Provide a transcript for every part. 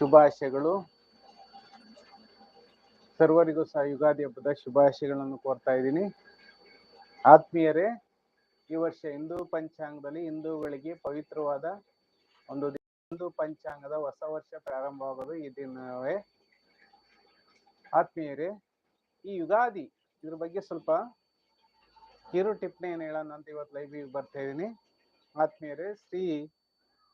ಶುಭಾಶಯಗಳು. ಸರ್ವರಿಗೂ ಸಹ ಯುಗಾದಿ ಹಬ್ಬದ ಶುಭಾಶಯಗಳನ್ನು ಕೋರ್ತಾ ಇದ್ದೀನಿ. ಆತ್ಮೀಯರೇ, ಈ ವರ್ಷ ಹಿಂದೂ ಪಂಚಾಂಗದಲ್ಲಿ ಹಿಂದೂಗಳಿಗೆ ಪವಿತ್ರವಾದ ಒಂದು ಹಿಂದೂ ಪಂಚಾಂಗದ ಹೊಸ ವರ್ಷ ಪ್ರಾರಂಭವಾಗೋದು ಈ ದಿನವೇ. ಆತ್ಮೀಯರೇ, ಈ ಯುಗಾದಿ ಇದ್ರ ಬಗ್ಗೆ ಸ್ವಲ್ಪ ಕಿರು ಏನು ಹೇಳೋಣ ಅಂತ ಇವತ್ತು ಲೈವ್ ಬರ್ತಾ ಇದ್ದೀನಿ. ಆತ್ಮೀಯರೇ, ಶ್ರೀ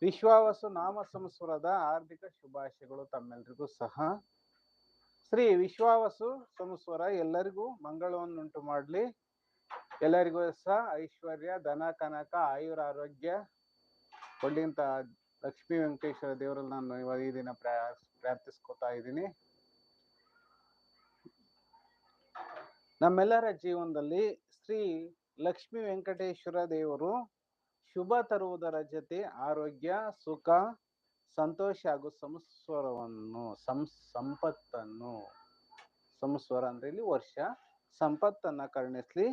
ವಿಶ್ವಾವಸು ನಾಮ ಸಂಸ್ವರದ ಹಾರ್ದಿಕ ಶುಭಾಶಯಗಳು ತಮ್ಮೆಲ್ಲರಿಗೂ ಸಹ. ಶ್ರೀ ವಿಶ್ವಾವಸು ಸಂಸ್ವರ ಎಲ್ಲರಿಗೂ ಮಂಗಳವನ್ನುಂಟು ಮಾಡಲಿ. ಎಲ್ಲರಿಗೂ ಸಹ ಐಶ್ವರ್ಯ, ಧನ, ಕನಕ, ಆಯುರ, ಆರೋಗ್ಯ. ಕೊಡ್ಲಿಂತ ಲಕ್ಷ್ಮೀ ವೆಂಕಟೇಶ್ವರ ದೇವರಲ್ಲಿ ನಾನು ಇವಾಗ ಈ ದಿನ ಪ್ರಾರ್ಥಿಸ್ಕೊತಾ ಇದ್ದೀನಿ. ನಮ್ಮೆಲ್ಲರ ಜೀವನದಲ್ಲಿ ಶ್ರೀ ಲಕ್ಷ್ಮೀ ವೆಂಕಟೇಶ್ವರ ದೇವರು ಶುಭ ತರುವುದರ ಜೊತೆ ಆರೋಗ್ಯ, ಸುಖ, ಸಂತೋಷ ಹಾಗೂ ಸಂಸ್ವರವನ್ನು ಸಂ ಸಂಪತ್ತನ್ನು, ಸಂಸ್ವರ ಅಂದ್ರೆ ಇಲ್ಲಿ ವರ್ಷ, ಸಂಪತ್ತನ್ನ ಕರುಣಿಸ್ಲಿ.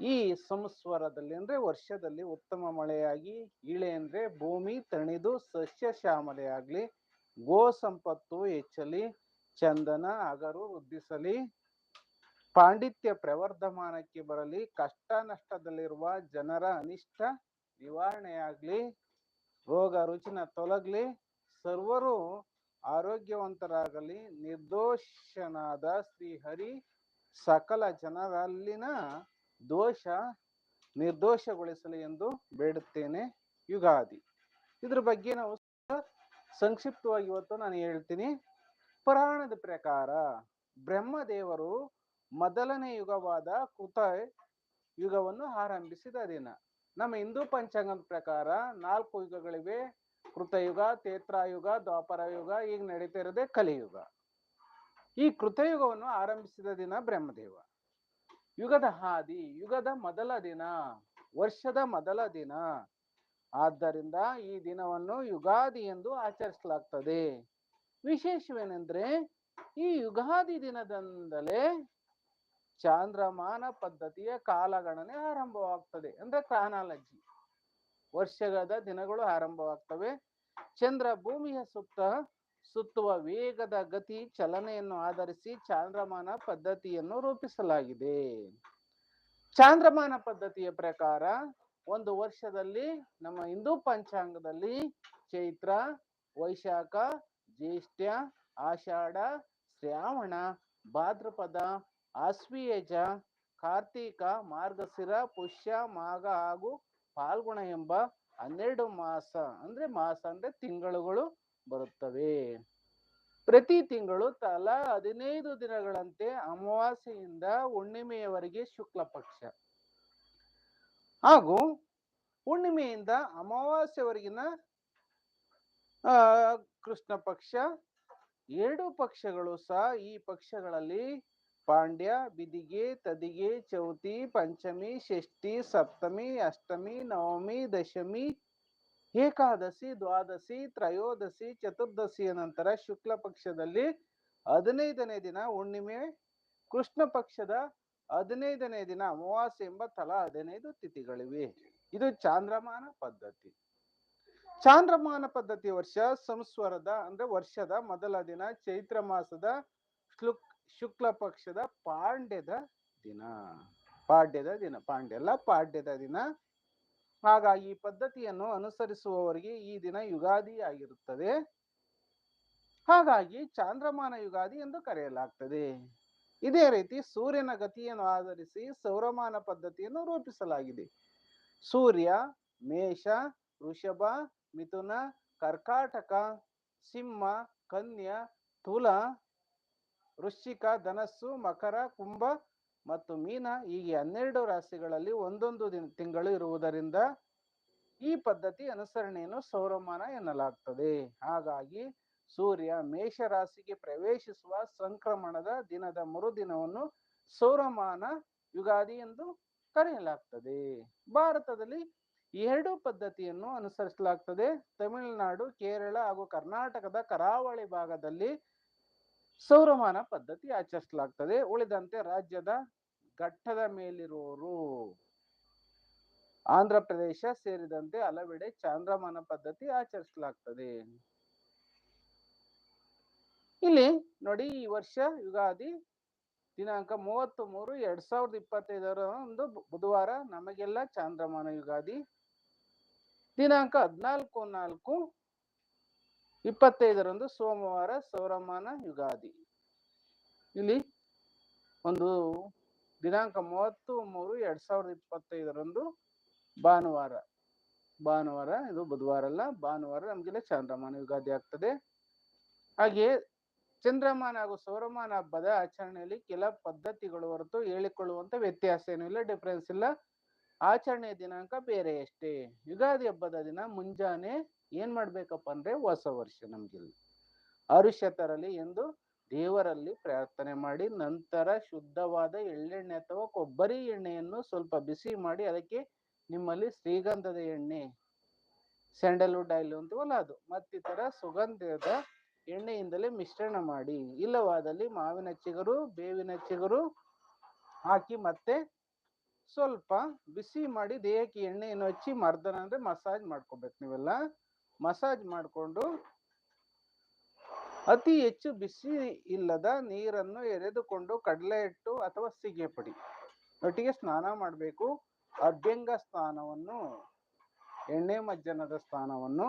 ಈ ಸಂಸ್ವರದಲ್ಲಿ ಅಂದ್ರೆ ವರ್ಷದಲ್ಲಿ ಉತ್ತಮ ಮಳೆಯಾಗಿ, ಇಳೆ ಅಂದ್ರೆ ಭೂಮಿ ತಣಿದು ಸಸ್ಯ ಶ್ಯಾಮಲೆಯಾಗ್ಲಿ ಗೋ ಸಂಪತ್ತು ಹೆಚ್ಚಲಿ, ಚಂದನ, ಅಗರು ವೃದ್ಧಿಸಲಿ, ಪಾಂಡಿತ್ಯ ಪ್ರವರ್ಧಮಾನಕ್ಕೆ ಬರಲಿ, ಕಷ್ಟ ನಷ್ಟದಲ್ಲಿರುವ ಜನರ ಅನಿಷ್ಟ ನಿವಾರಣೆಯಾಗ್ಲಿ, ರೋಗ ರುಚಿನ ತೊಲಗ್ಲಿ, ಸರ್ವರು ಆರೋಗ್ಯವಂತರಾಗಲಿ, ನಿರ್ದೋಷನಾದ ಶ್ರೀಹರಿ, ಸಕಲ ಜನರಲ್ಲಿನ ದೋಷ ನಿರ್ದೋಷಗೊಳಿಸಲಿ ಎಂದು ಬೇಡುತ್ತೇನೆ ಯುಗಾದಿ. ಇದ್ರ ಬಗ್ಗೆ ನಾವು ಸಂಕ್ಷಿಪ್ತವಾಗಿ ಇವತ್ತು ನಾನು ಹೇಳ್ತೀನಿ. ಪುರಾಣದ ಪ್ರಕಾರ ಬ್ರಹ್ಮದೇವರು ಮೊದಲನೇ ಯುಗವಾದ ಕೃತ ಯುಗವನ್ನು ಆರಂಭಿಸಿದ ದಿನ. ನಮ್ಮ ಹಿಂದೂ ಪಂಚಾಂಗದ ಪ್ರಕಾರ ನಾಲ್ಕು ಯುಗಗಳಿವೆ. ಕೃತಯುಗ ತೇತ್ರಾಯುಗ ದ್ವಾಪರ ಯುಗ ಈಗ ನಡೀತಾ ಇರೋದೇ ಕಲಿಯುಗ. ಈ ಕೃತಯುಗವನ್ನು ಆರಂಭಿಸಿದ ದಿನ ಬ್ರಹ್ಮದೇವ. ಯುಗದ ಹಾದಿ, ಯುಗದ ಮೊದಲ ದಿನ, ವರ್ಷದ ಮೊದಲ ದಿನ. ಆದ್ದರಿಂದ ಈ ದಿನವನ್ನು ಯುಗಾದಿ ಎಂದು ಆಚರಿಸಲಾಗ್ತದೆ. ವಿಶೇಷವೇನೆಂದ್ರೆ ಈ ಯುಗಾದಿ ದಿನದಿಂದಲೇ ಚಾಂದ್ರಮಾನ ಪದ್ಧತಿಯ ಕಾಲಗಣನೆ ಆರಂಭವಾಗ್ತದೆ ಅಂದ್ರೆ ಕ್ರಾನಾಲಜಿ. ವರ್ಷಗಳ ದಿನಗಳು ಆರಂಭವಾಗ್ತವೆ. ಚಂದ್ರ ಭೂಮಿಯ ಸುತ್ತ ಸುತ್ತುವ ವೇಗದ ಗತಿ ಚಲನೆಯನ್ನು ಆಧರಿಸಿ ಚಾಂದ್ರಮಾನ ಪದ್ಧತಿಯನ್ನು ರೂಪಿಸಲಾಗಿದೆ. ಚಾಂದ್ರಮಾನ ಪದ್ಧತಿಯ ಪ್ರಕಾರ ಒಂದು ವರ್ಷದಲ್ಲಿ ನಮ್ಮ ಹಿಂದೂ ಪಂಚಾಂಗದಲ್ಲಿ ಚೈತ್ರ, ವೈಶಾಖ, ಜ್ಯೇಷ್ಠ, ಆಷಾಢ, ಶ್ರಾವಣ, ಭಾದ್ರಪದ ಆಶ್ವೀಯಜ ಕಾರ್ತೀಕ, ಮಾರ್ಗಶಿರ, ಪುಷ್ಯ, ಮಾಘ ಹಾಗೂ ಫಾಲ್ಗುಣ ಎಂಬ ಹನ್ನೆರಡು ಮಾಸ ಅಂದ್ರೆ ಮಾಸ ಅಂದ್ರೆ ತಿಂಗಳುಗಳು ಬರುತ್ತವೆ. ಪ್ರತಿ ತಿಂಗಳು ತಲಾ ಹದಿನೈದು ದಿನಗಳಂತೆ ಅಮಾವಾಸ್ಯೆಯಿಂದ ಹುಣ್ಣಿಮೆಯವರೆಗೆ ಶುಕ್ಲ ಪಕ್ಷ. ಹಾಗೂ ಹುಣ್ಣಿಮೆಯಿಂದ ಅಮಾವಾಸ್ಯವರೆಗಿನ, ಆ, ಕೃಷ್ಣ ಪಕ್ಷ, ಎರಡು ಪಕ್ಷಗಳು ಸಹ ಈ ಪಕ್ಷಗಳಲ್ಲಿ ಪಾಂಡ್ಯ, ಬಿದಿಗೆ, ತದಿಗೆ, ಚೌತಿ, ಪಂಚಮಿ, ಷಷ್ಠಿ, ಸಪ್ತಮಿ, ಅಷ್ಟಮಿ, ನವಮಿ, ದಶಮಿ, ಏಕಾದಶಿ, ದ್ವಾದಶಿ, ತ್ರಯೋದಶಿ, ಚತುರ್ದಶಿಯ ನಂತರ ಶುಕ್ಲ ಪಕ್ಷದಲ್ಲಿ ಹದಿನೈದನೇ ದಿನ ಹುಣ್ಣಿಮೆ, ಕೃಷ್ಣ ಪಕ್ಷದ ಹದಿನೈದನೇ ದಿನ ಅಮಾವಾಸ್ಯೆ ಎಂಬ ತಲಾ ಹದಿನೈದು ತಿಥಿಗಳಿವೆ. ಇದು ಚಾಂದ್ರಮಾನ ಪದ್ಧತಿ. ಚಾಂದ್ರಮಾನ ಪದ್ಧತಿ ವರ್ಷ ಸಂಸ್ವರದ ಅಂದ್ರೆ ವರ್ಷದ ಮೊದಲ ದಿನ ಚೈತ್ರ ಮಾಸದ ಶ್ಲುಕ್ ಶುಕ್ಲ ಪಕ್ಷದ ಪಾಂಡ್ಯದ ದಿನ. ಪಾಡ್ಯದ ದಿನ ಪಾಂಡ್ಯ ಅಲ್ಲ ಪಾಡ್ಯದ ದಿನ. ಹಾಗಾಗಿ ಈ ಪದ್ಧತಿಯನ್ನು ಅನುಸರಿಸುವವರಿಗೆ ಈ ದಿನ ಯುಗಾದಿ ಆಗಿರುತ್ತದೆ. ಹಾಗಾಗಿ ಚಾಂದ್ರಮಾನ ಯುಗಾದಿ ಎಂದು ಕರೆಯಲಾಗ್ತದೆ. ಇದೇ ರೀತಿ ಸೂರ್ಯನ ಗತಿಯನ್ನು ಆಧರಿಸಿ ಸೌರಮಾನ ಪದ್ಧತಿಯನ್ನು ರೂಪಿಸಲಾಗಿದೆ. ಸೂರ್ಯ, ಮೇಷ, ವೃಷಭ, ಮಿಥುನ, ಕರ್ಕಾಟಕ, ಸಿಂಹ, ಕನ್ಯಾ, ತುಲ ವೃಶ್ಚಿಕ, ಧನಸ್ಸು, ಮಕರ, ಕುಂಭ ಮತ್ತು ಮೀನ ಹೀಗೆ ಹನ್ನೆರಡು ರಾಶಿಗಳಲ್ಲಿ ಒಂದೊಂದು ದಿನ ತಿಂಗಳು ಇರುವುದರಿಂದ ಈ ಪದ್ಧತಿ ಅನುಸರಣೆಯನ್ನು ಸೌರಮಾನ ಎನ್ನಲಾಗ್ತದೆ. ಹಾಗಾಗಿ ಸೂರ್ಯ ಮೇಷ ರಾಶಿಗೆ ಪ್ರವೇಶಿಸುವ ಸಂಕ್ರಮಣದ ದಿನದ ಮರುದಿನವನ್ನು ಸೌರಮಾನ ಯುಗಾದಿ ಎಂದು ಕರೆಯಲಾಗ್ತದೆ. ಭಾರತದಲ್ಲಿ ಎರಡು ಪದ್ಧತಿಯನ್ನು ಅನುಸರಿಸಲಾಗ್ತದೆ. ತಮಿಳುನಾಡು, ಕೇರಳ ಹಾಗೂ ಕರ್ನಾಟಕದ ಕರಾವಳಿ ಭಾಗದಲ್ಲಿ ಸೌರಮಾನ ಪದ್ಧತಿ ಆಚರಿಸಲಾಗ್ತದೆ. ಉಳಿದಂತೆ ರಾಜ್ಯದ ಘಟ್ಟದ ಮೇಲಿರುವವರು ಆಂಧ್ರ ಪ್ರದೇಶ ಸೇರಿದಂತೆ ಹಲವೆಡೆ ಚಾಂದ್ರಮಾನ ಪದ್ಧತಿ ಆಚರಿಸಲಾಗ್ತದೆ. ಇಲ್ಲಿ ನೋಡಿ ಈ ವರ್ಷ ಯುಗಾದಿ ದಿನಾಂಕ ಮೂವತ್ತು ಮೂರು ಎರಡ್ ಸಾವಿರದ ಇಪ್ಪತ್ತೈದರ ಒಂದು ಬುಧವಾರ ನಮಗೆಲ್ಲ ಚಾಂದ್ರಮಾನ ಯುಗಾದಿ ದಿನಾಂಕ ಹದಿನಾಲ್ಕು ನಾಲ್ಕು ಇಪ್ಪತ್ತೈದರಂದು ಸೋಮವಾರ ಸೌರಮಾನ ಯುಗಾದಿ. ಇಲ್ಲಿ ಒಂದು ದಿನಾಂಕ ಮೂವತ್ತು ಮೂರು ಎರಡ್ ಸಾವಿರದ ಇಪ್ಪತ್ತೈದರಂದು ಭಾನುವಾರ. ಭಾನುವಾರ, ಇದು ಬುಧವಾರ ಅಲ್ಲ, ಭಾನುವಾರ ನಮಗೆಲ್ಲ ಚಂದ್ರಮಾನ ಯುಗಾದಿ ಆಗ್ತದೆ. ಹಾಗೆ ಚಂದ್ರಮಾನ ಹಾಗೂ ಸೌರಮಾನ ಹಬ್ಬದ ಆಚರಣೆಯಲ್ಲಿ ಕೆಲ ಪದ್ಧತಿಗಳು ಹೊರತು ಹೇಳಿಕೊಳ್ಳುವಂತ ವ್ಯತ್ಯಾಸ ಏನೂ ಇಲ್ಲ ಡಿಫರೆನ್ಸ್ ಇಲ್ಲ. ಆಚರಣೆಯ ದಿನಾಂಕ ಬೇರೆ ಅಷ್ಟೇ ಯುಗಾದಿ ಹಬ್ಬದ ದಿನ ಮುಂಜಾನೆ ಏನ್ ಮಾಡ್ಬೇಕಪ್ಪ ಅಂದ್ರೆ ಹೊಸ ವರ್ಷ ನಮ್ಗಿಲ್ಲಿ. ತರಲಿ ಎಂದು ದೇವರಲ್ಲಿ ಪ್ರಾರ್ಥನೆ ಮಾಡಿ, ನಂತರ ಶುದ್ಧವಾದ ಎಳ್ಳೆಣ್ಣೆ ಅಥವಾ ಕೊಬ್ಬರಿ ಎಣ್ಣೆಯನ್ನು ಸ್ವಲ್ಪ ಬಿಸಿ ಮಾಡಿ, ಅದಕ್ಕೆ ನಿಮ್ಮಲ್ಲಿ ಶ್ರೀಗಂಧದ ಎಣ್ಣೆ, ಸ್ಯಾಂಡಲ್ವುಡ್ ಆಯಿಲ್ ಅಂತೀವಲ್ಲ ಅದು, ಮತ್ತಿತರ ಸುಗಂಧದ ಎಣ್ಣೆಯಿಂದಲೇ ಮಿಶ್ರಣ ಮಾಡಿ. ಇಲ್ಲವಾದಲ್ಲಿ ಮಾವಿನ ಚಿಗರು, ಬೇವಿನ ಚಿಗುರು ಹಾಕಿ ಮತ್ತೆ ಸ್ವಲ್ಪ ಬಿಸಿ ಮಾಡಿ, ದೇಹಕ್ಕೆ ಎಣ್ಣೆಯನ್ನು ಹಚ್ಚಿ ಮರ್ದನ ಅಂದ್ರೆ ಮಸಾಜ್ ಮಾಡ್ಕೋಬೇಕು ನೀವೆಲ್ಲ. ಮಸಾಜ್ ಮಾಡಿಕೊಂಡು ಅತಿ ಹೆಚ್ಚು ಬಿಸಿ ಇಲ್ಲದ ನೀರನ್ನು ಎರೆದುಕೊಂಡು ಕಡಲೆ ಹಿಟ್ಟು ಅಥವಾ ಸಿಗೆಪಡಿ ಪುಡಿ. ಒಟ್ಟಿಗೆ ಸ್ನಾನ ಮಾಡಬೇಕು. ಅಭ್ಯಂಗ ಸ್ನಾನವನ್ನು, ಎಣ್ಣೆ ಮಜ್ಜನದ ಸ್ನಾನವನ್ನು,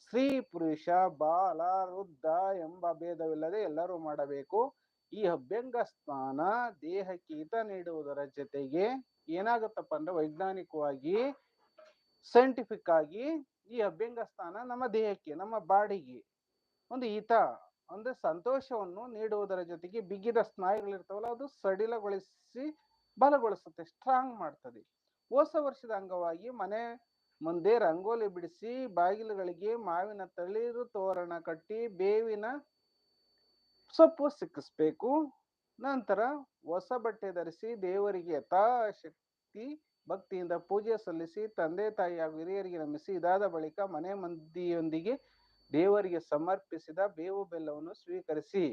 ಸ್ತ್ರೀ ಪುರುಷ, ಬಾಲ, ವೃದ್ಧ ಎಂಬ ಭೇದವಿಲ್ಲದೆ ಎಲ್ಲರೂ ಮಾಡಬೇಕು. ಈ ಅಭ್ಯಂಗ ಸ್ನಾನ ದೇಹಕ್ಕೆ ಹಿತ ನೀಡುವುದರ ಜೊತೆಗೆ ಏನಾಗುತ್ತಪ್ಪ ಅಂದ್ರೆ ವೈಜ್ಞಾನಿಕವಾಗಿ ಸೈಂಟಿಫಿಕ್ ಆಗಿ ಈ ಅಭ್ಯಂಗ ಸ್ಥಾನ ನಮ್ಮ ದೇಹಕ್ಕೆ, ನಮ್ಮ ಬಾಡಿಗೆ. ಒಂದು ಹಿತ ಅಂದ್ರೆ ಸಂತೋಷವನ್ನು ನೀಡುವುದರ ಜೊತೆಗೆ ಬಿಗಿದ ಸ್ನಾಯುಗಳಿರ್ತಾವಲ್ಲ, ಅದು ಸಡಿಲಗೊಳಿಸಿ ಬಲಗೊಳಿಸುತ್ತೆ ಸ್ಟ್ರಾಂಗ್ ಮಾಡ್ತದೆ. ಹೊಸ ವರ್ಷದ ಅಂಗವಾಗಿ ಮನೆ ಮುಂದೆ ರಂಗೋಲಿ ಬಿಡಿಸಿ, ಬಾಗಿಲುಗಳಿಗೆ ಮಾವಿನ ತಳಿರು ತೋರಣ ಕಟ್ಟಿ, ಬೇವಿನ ಸೊಪ್ಪು ಸಿಕ್ಕಿಸ್ಬೇಕು. ನಂತರ ಹೊಸ ಬಟ್ಟೆ ಧರಿಸಿ ದೇವರಿಗೆ ಯಥಾಶಕ್ತಿ ಭಕ್ತಿಯಿಂದ ಪೂಜೆ ಸಲ್ಲಿಸಿ ತಂದೆ ತಾಯಿ ಹಾಗೂ ಹಿರಿಯರಿಗೆ ನಮಿಸಿ ಇದಾದ ಬಳಿಕ ಮನೆ ಮಂದಿಯೊಂದಿಗೆ ದೇವರಿಗೆ ಸಮರ್ಪಿಸಿದ ಬೇವು ಬೆಲ್ಲವನ್ನು ಸ್ವೀಕರಿಸಿ.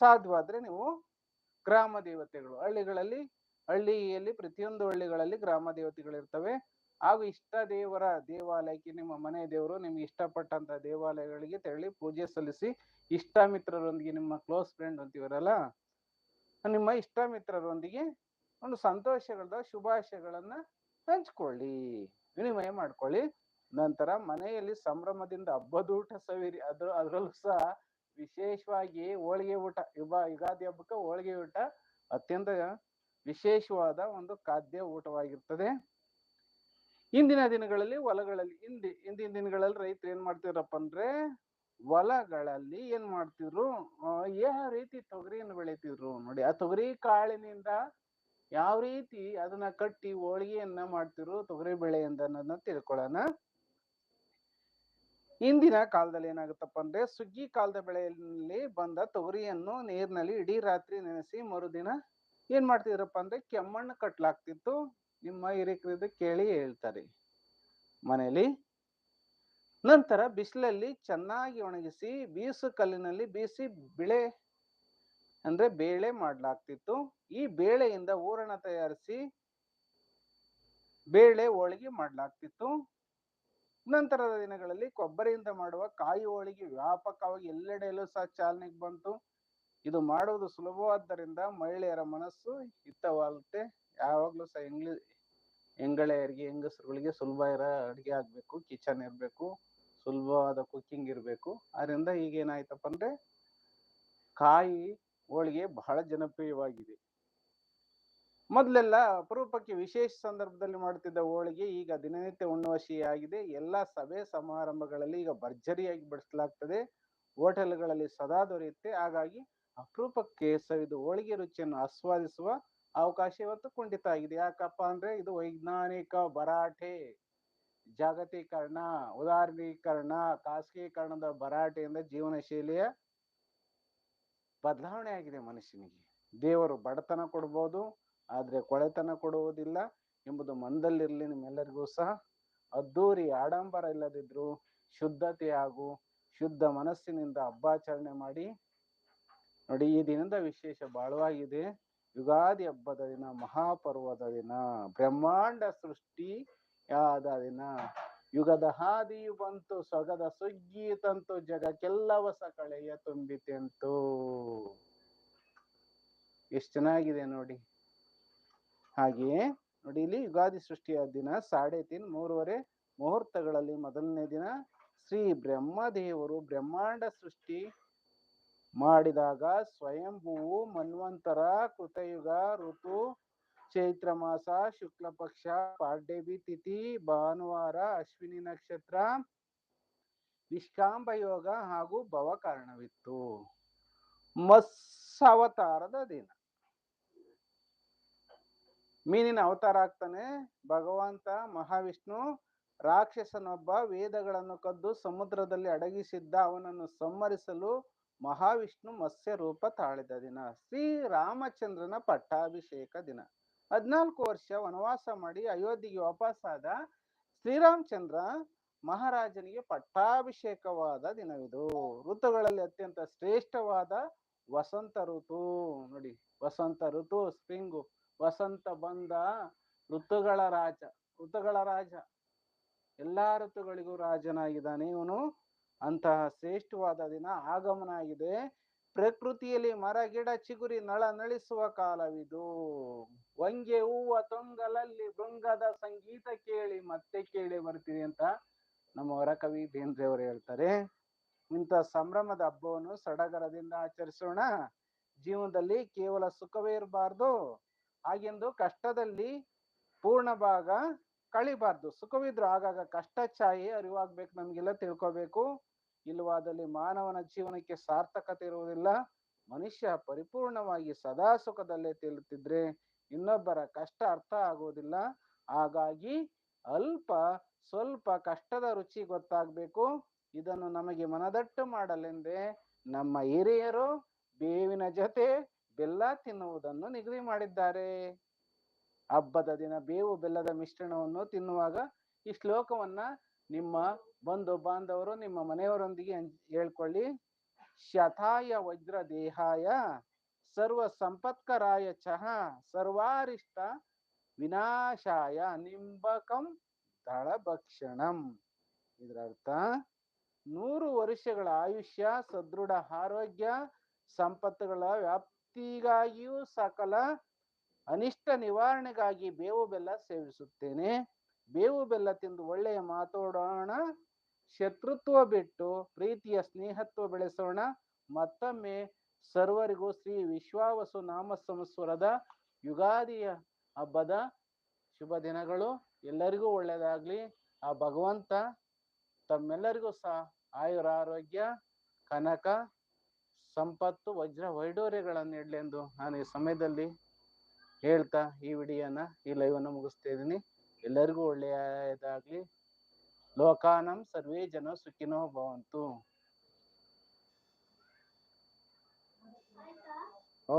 ಸಾಧ್ಯವಾದ್ರೆ ನೀವು ಗ್ರಾಮ ದೇವತೆಗಳು, ಹಳ್ಳಿಗಳಲ್ಲಿ, ಹಳ್ಳಿಯಲ್ಲಿ ಪ್ರತಿಯೊಂದು ಹಳ್ಳಿಗಳಲ್ಲಿ ಗ್ರಾಮ ದೇವತೆಗಳಿರ್ತವೆ ಹಾಗೂ ಇಷ್ಟ ದೇವರ ದೇವಾಲಯಕ್ಕೆ ನಿಮ್ಮ ಮನೆ ದೇವರು ನಿಮ್ಗೆ ಇಷ್ಟಪಟ್ಟಂತ ದೇವಾಲಯಗಳಿಗೆ ತೆರಳಿ ಪೂಜೆ ಸಲ್ಲಿಸಿ ಇಷ್ಟ ಮಿತ್ರರೊಂದಿಗೆ ನಿಮ್ಮ ಕ್ಲೋಸ್ ಫ್ರೆಂಡ್ ಅಂತೀವರಲ್ಲ, ನಿಮ್ಮ ಇಷ್ಟ ಮಿತ್ರರೊಂದಿಗೆ ಒಂದು ಸಂತೋಷಗಳ ಶುಭಾಶಯಗಳನ್ನ ಹಂಚ್ಕೊಳ್ಳಿ, ವಿನಿಮಯ ಮಾಡ್ಕೊಳ್ಳಿ. ನಂತರ ಮನೆಯಲ್ಲಿ ಸಂಭ್ರಮದಿಂದ ಹಬ್ಬದೂಟ ಸವಿರಿ. ಅದ್ರ, ಅದ್ರಲ್ಲೂ ಸಹ ವಿಶೇಷವಾಗಿ ಹೋಳಿಗೆ ಊಟ, ಯುಗ, ಯುಗಾದಿ ಹಬ್ಬಕ್ಕೆ ಹೋಳಿಗೆ ಊಟ ಅತ್ಯಂತ ವಿಶೇಷವಾದ ಒಂದು ಖಾದ್ಯ ಊಟವಾಗಿರ್ತದೆ. ಇಂದಿನ ದಿನಗಳಲ್ಲಿ ಹೊಲಗಳಲ್ಲಿ, ಹಿಂದಿ ಇಂದಿನ ದಿನಗಳಲ್ಲಿ ರೈತರು ಏನ್ ಮಾಡ್ತಿದ್ರಪ್ಪ ಅಂದ್ರೆ ಹೊಲಗಳಲ್ಲಿ ಏನ್ ಮಾಡ್ತಿದ್ರು ಯಾವ ರೀತಿ ತೊಗರಿಯನ್ನು ಬೆಳಿತಿದ್ರು ನೋಡಿ. ಆ ತೊಗರಿ ಕಾಳಿನಿಂದ ಯಾವ ರೀತಿ ಅದನ್ನ ಕಟ್ಟಿ ಹೋಳಿಗೆಯನ್ನ ಮಾಡ್ತಿರೋ ತೊಗರಿ ಬೆಳೆ ಅನ್ನೋದನ್ನ ತಿಳ್ಕೊಳ್ಳೋಣ. ಇಂದಿನ ಕಾಲದಲ್ಲಿ ಏನಾಗುತ್ತಪ್ಪ ಅಂದ್ರೆ ಸುಗ್ಗಿ ಕಾಲದ ಬೆಳೆಯಲ್ಲಿ ಬಂದ ತೊಗರಿಯನ್ನು ನೀರಿನಲ್ಲಿ ಇಡೀ ರಾತ್ರಿ ನೆನೆಸಿ ಮರುದಿನ ಏನ್ ಮಾಡ್ತಿದ್ರಪ್ಪ ಅಂದ್ರೆ ಕೆಮ್ಮಣ್ಣು ಕಟ್ಲಾಗ್ತಿತ್ತು. ನಿಮ್ಮ ಹಿರಿಕರಿದ್ದು ಕೇಳಿ ಹೇಳ್ತಾರೆ. ಮನೆಯಲ್ಲಿ ನಂತರ ಬಿಸಿಲಲ್ಲಿ ಚೆನ್ನಾಗಿ ಒಣಗಿಸಿ ಬೀಸು ಕಲ್ಲಿನಲ್ಲಿ ಬೀಸಿ ಬಿಳೆ ಅಂದ್ರೆ ಬೇಳೆ ಮಾಡ್ಲಾಗ್ತಿತ್ತು. ಈ ಬೇಳೆಯಿಂದ ಹೂರಣ ತಯಾರಿಸಿ ಬೇಳೆ ಹೋಳಿಗೆ ಮಾಡ್ಲಾಗ್ತಿತ್ತು. ನಂತರದ ದಿನಗಳಲ್ಲಿ ಕೊಬ್ಬರಿಯಿಂದ ಮಾಡುವ ಕಾಯಿ ಹೋಳಿಗೆ ವ್ಯಾಪಕವಾಗಿ ಎಲ್ಲೆಡೆಯಲ್ಲೂ ಸಹ ಚಾಲನೆಗೆ ಬಂತು. ಇದು ಮಾಡುವುದು ಸುಲಭವಾದ್ದರಿಂದ ಮಹಿಳೆಯರ ಮನಸ್ಸು ಹಿತವಾಗುತ್ತೆ. ಯಾವಾಗ್ಲೂ ಸಹ ಹೆಂಗ್ಲಿ, ಹೆಂಗಳೆಯರಿಗೆ, ಹೆಂಗಸರುಗಳಿಗೆ ಸುಲಭ ಇರೋ, ಅಡುಗೆ ಆಗ್ಬೇಕು, ಕಿಚನ್ ಇರಬೇಕು, ಸುಲಭವಾದ ಕುಕ್ಕಿಂಗ್ ಇರಬೇಕು. ಅದರಿಂದ ಈಗ ಏನಾಯ್ತಪ್ಪ ಅಂದ್ರೆ ಕಾಯಿ ಹೋಳಿಗೆ ಬಹಳ ಜನಪ್ರಿಯವಾಗಿದೆ. ಮೊದಲೆಲ್ಲ ಅಪರೂಪಕ್ಕೆ ವಿಶೇಷ ಸಂದರ್ಭದಲ್ಲಿ ಮಾಡುತ್ತಿದ್ದ ಹೋಳಿಗೆ ಈಗ ದಿನನಿತ್ಯ ಉಣ್ಣುವ ಸಿಹಿ ಆಗಿದೆ ಎಲ್ಲ ಸಭೆ ಸಮಾರಂಭಗಳಲ್ಲಿ ಈಗ ಭರ್ಜರಿಯಾಗಿ ಬಡಿಸಲಾಗ್ತದೆ ಹೋಟೆಲ್ಗಳಲ್ಲಿ ಸದಾ ದೊರೆಯುತ್ತೆ. ಹಾಗಾಗಿ ಅಪರೂಪಕ್ಕೆ ಸವಿದು ಹೋಳಿಗೆ ರುಚಿಯನ್ನು ಆಸ್ವಾದಿಸುವ ಅವಕಾಶ ಇವತ್ತು ಕುಂಠಿತ ಆಗಿದೆ. ಯಾಕಪ್ಪ ಅಂದ್ರೆ ಇದು ವೈಜ್ಞಾನಿಕ ಭರಾಟೆ. ಜಾಗತೀಕರಣ, ಉದಾರೀಕರಣ, ಖಾಸಗೀಕರಣದ ಭರಾಟೆಯಿಂದ ಜೀವನ ಶೈಲಿಯ ಬದಲಾವಣೆ ಆಗಿದೆ ಮನುಷ್ಯನಿಗೆ. ದೇವರು ಬಡತನ ಕೊಡ್ಬೋದು, ಆದರೆ ಕೊಳೆತನ ಕೊಡುವುದಿಲ್ಲ ಎಂಬುದು ಮನದಲ್ಲಿರ್ಲಿ ನಿಮ್ಮೆಲ್ಲರಿಗೂ ಸಹ. ಅದ್ದೂರಿ ಆಡಂಬರ ಇಲ್ಲದಿದ್ರು ಶುದ್ಧತೆ ಹಾಗೂ ಶುದ್ಧ ಮನಸ್ಸಿನಿಂದ ಹಬ್ಬಾಚರಣೆ ಮಾಡಿ. ನೋಡಿ, ಈ ದಿನದ ವಿಶೇಷ ಬಾಳವಾಗಿದೆ. ಯುಗಾದಿ ಹಬ್ಬದ ದಿನ, ಮಹಾಪರ್ವದ ದಿನ, ಬ್ರಹ್ಮಾಂಡ ಸೃಷ್ಟಿ ಯಾದ ದಿನ. ಯುಗದ ಹಾದಿಯು ಬಂತು, ಸೊಗದ ಸುಗ್ಗಿ ತಂತು, ಜಗಕ್ಕೆಲ್ಲ ಹೊಸ ಕಳೆಯ ತುಂಬಿತೆಂತು ಎಷ್ಟು ಚೆನ್ನಾಗಿದೆ ನೋಡಿ. ಹಾಗೆಯೇ ನೋಡಿ, ಇಲ್ಲಿ ಯುಗಾದಿ ಸೃಷ್ಟಿಯ ದಿನ, ಸಾಡೆ ತಿನ್, ಮೂರುವರೆ ಮುಹೂರ್ತಗಳಲ್ಲಿ ಮೊದಲನೇ ದಿನ, ಶ್ರೀ ಬ್ರಹ್ಮದೇವರು ಬ್ರಹ್ಮಾಂಡ ಸೃಷ್ಟಿ ಮಾಡಿದಾಗ ಸ್ವಯಂಭೂ ಮನ್ವಂತರ, ಕೃತಯುಗ, ಋತು ಚೈತ್ರ ಮಾಸ, ಶುಕ್ಲ ಪಕ್ಷ ತಿಥಿ, ಭಾನುವಾರ, ಅಶ್ವಿನಿ ನಕ್ಷತ್ರ, ನಿಷ್ಕಾಂಬ ಯೋಗ ಹಾಗೂ ಭವ ಕಾರಣವಿತ್ತು. ಮತ್ಸ ಅವತಾರದ ದಿನ. ಮೀನಿನ ಅವತಾರ ಆಗ್ತಾನೆ. ಭಗವಂತ, ಮಹಾವಿಷ್ಣು, ರಾಕ್ಷಸನೊಬ್ಬ ವೇದಗಳನ್ನು ಕದ್ದು ಸಮುದ್ರದಲ್ಲಿ ಅಡಗಿಸಿದ್ದ ಅವನನ್ನು ಸಂಹರಿಸಲು ಮಹಾವಿಷ್ಣು ಮತ್ಸ್ಯ ರೂಪ ತಾಳಿದ ದಿನ. ಶ್ರೀರಾಮಚಂದ್ರನ ಪಟ್ಟಾಭಿಷೇಕ ದಿನ. ಹದ್ನಾಲ್ಕು ವರ್ಷ ವನವಾಸ ಮಾಡಿ ಅಯೋಧ್ಯೆಗೆ ವಾಪಸ್ಸಾದ ಶ್ರೀರಾಮಚಂದ್ರ ಮಹಾರಾಜನಿಗೆ ಪಟ್ಟಾಭಿಷೇಕವಾದ ದಿನವಿದು. ಋತುಗಳಲ್ಲಿ ಅತ್ಯಂತ ಶ್ರೇಷ್ಠವಾದ ವಸಂತ ಋತು. ನೋಡಿ, ವಸಂತ ಋತು, ಸ್ಪ್ರಿಂಗು, ವಸಂತ ಬಂದ ಋತುಗಳ ರಾಜ ಋತುಗಳ ರಾಜ. ಎಲ್ಲಾ ಋತುಗಳಿಗೂ ರಾಜನಾಗಿದ್ದಾನೆ ಇವನು. ಅಂತಹ ಶ್ರೇಷ್ಠವಾದ ದಿನ ಆಗಮನ ಆಗಿದೆ. ಪ್ರಕೃತಿಯಲ್ಲಿ ಮರ, ಗಿಡ, ಚಿಗುರಿ ನಳ ನಳಿಸುವ ಕಾಲವಿದು. ವಂಗೆ ಹೂವ ತೊಂಗಲಲ್ಲಿ ಭೃಂಗದ ಸಂಗೀತ ಕೇಳಿ ಮತ್ತೆ ಕೇಳಿ ಬರ್ತೀವಿ ಅಂತ ನಮ್ಮ ವರಕವಿ ಬೇಂದ್ರೆ ಅವರು ಹೇಳ್ತಾರೆ. ಇಂಥ ಸಂಭ್ರಮದ ಹಬ್ಬವನ್ನು ಸಡಗರದಿಂದ ಆಚರಿಸೋಣ. ಜೀವನದಲ್ಲಿ ಕೇವಲ ಸುಖವೇ ಇರಬಾರ್ದು, ಹಾಗೆಂದು ಕಷ್ಟದಲ್ಲಿ ಪೂರ್ಣ ಭಾಗ ಕಳಿಬಾರ್ದು. ಸುಖವಿದ್ರು ಆಗಾಗ ಕಷ್ಟ, ಛಾಯೆ, ಅರಿವಾಗ್ಬೇಕು ನಮ್ಗೆಲ್ಲ ತಿಳ್ಕೊಬೇಕು. ಇಲ್ಲವಾದಲ್ಲಿ ಮಾನವನ ಜೀವನಕ್ಕೆ ಸಾರ್ಥಕತೆ ಇರುವುದಿಲ್ಲ. ಮನುಷ್ಯ ಪರಿಪೂರ್ಣವಾಗಿ ಸದಾ ಸುಖದಲ್ಲೇ ತೇಲುತ್ತಿದ್ರೆ ಇನ್ನೊಬ್ಬರ ಕಷ್ಟ ಅರ್ಥ ಆಗುವುದಿಲ್ಲ. ಹಾಗಾಗಿ ಅಲ್ಪ ಸ್ವಲ್ಪ ಕಷ್ಟದ ರುಚಿ ಗೊತ್ತಾಗಬೇಕು. ಇದನ್ನು ನಮಗೆ ಮನದಟ್ಟು ಮಾಡಲೆಂದೇ ನಮ್ಮ ಹಿರಿಯರು ಬೇವಿನ ಜೊತೆ ಬೆಲ್ಲ ತಿನ್ನುವುದನ್ನು ನಿಗದಿ ಮಾಡಿದ್ದಾರೆ. ಹಬ್ಬದ ದಿನ ಬೇವು ಬೆಲ್ಲದ ಮಿಶ್ರಣವನ್ನು ತಿನ್ನುವಾಗ ಈ ಶ್ಲೋಕವನ್ನ ನಿಮ್ಮ ಬಂಧು ಬಾಂಧವರು ನಿಮ್ಮ ಮನೆಯವರೊಂದಿಗೆ ಹೇಳ್ಕೊಳ್ಳಿ. ಶತಾಯ ವಜ್ರ ದೇಹಾಯ ಸರ್ವ ಸಂಪತ್ಕರಾಯ ಚಹ ಸರ್ವಾರಿಷ್ಟ ವಿನಾಶಾಯ ನಿಂಬಕಂ ದಳಭಕ್ಷಣಂ. ಇದರ ಅರ್ಥ ನೂರು ವರ್ಷಗಳ ಆಯುಷ್ಯ, ಸದೃಢ ಆರೋಗ್ಯ, ಸಂಪತ್ತುಗಳ ವ್ಯಾಪ್ತಿಗಾಗಿಯೂ ಸಕಲ ಅನಿಷ್ಟ ನಿವಾರಣೆಗಾಗಿ ಬೇವು ಬೆಲ್ಲ ಸೇವಿಸುತ್ತೇನೆ. ಬೇವು ಬೆಲ್ಲ ತಿಂದು ಒಳ್ಳೆಯ ಮಾತಾಡೋಣ. ಶತ್ರುತ್ವ ಬಿಟ್ಟು ಪ್ರೀತಿಯ ಸ್ನೇಹತ್ವ ಬೆಳೆಸೋಣ. ಮತ್ತೊಮ್ಮೆ ಸರ್ವರಿಗೂ ಶ್ರೀ ವಿಶ್ವಾವಸು ನಾಮ ಸಂಸ್ವರದ ಯುಗಾದಿಯ ಹಬ್ಬದ ಶುಭ ದಿನಗಳು. ಎಲ್ಲರಿಗೂ ಒಳ್ಳೆಯದಾಗ್ಲಿ. ಆ ಭಗವಂತ ತಮ್ಮೆಲ್ಲರಿಗೂ ಸಹ ಆಯುರ ಆರೋಗ್ಯ, ಕನಕ, ಸಂಪತ್ತು, ವಜ್ರ ವೈಡೂರ್ಯಗಳನ್ನು ನೀಡಲೆಂದು ನಾನು ಈ ಸಮಯದಲ್ಲಿ ಹೇಳ್ತಾ ಈ ವಿಡಿಯೋನ, ಈ ಲೈವನ್ನು ಮುಗಿಸ್ತಾ ಇದ್ದೀನಿ. ಎಲ್ಲರಿಗೂ ಒಳ್ಳೆಯದಾಗ್ಲಿ ಲೋಕಾನಂ ಸರ್ವೇ ಜನ ಸುಖಿನೋ ಭವಂತು ಓ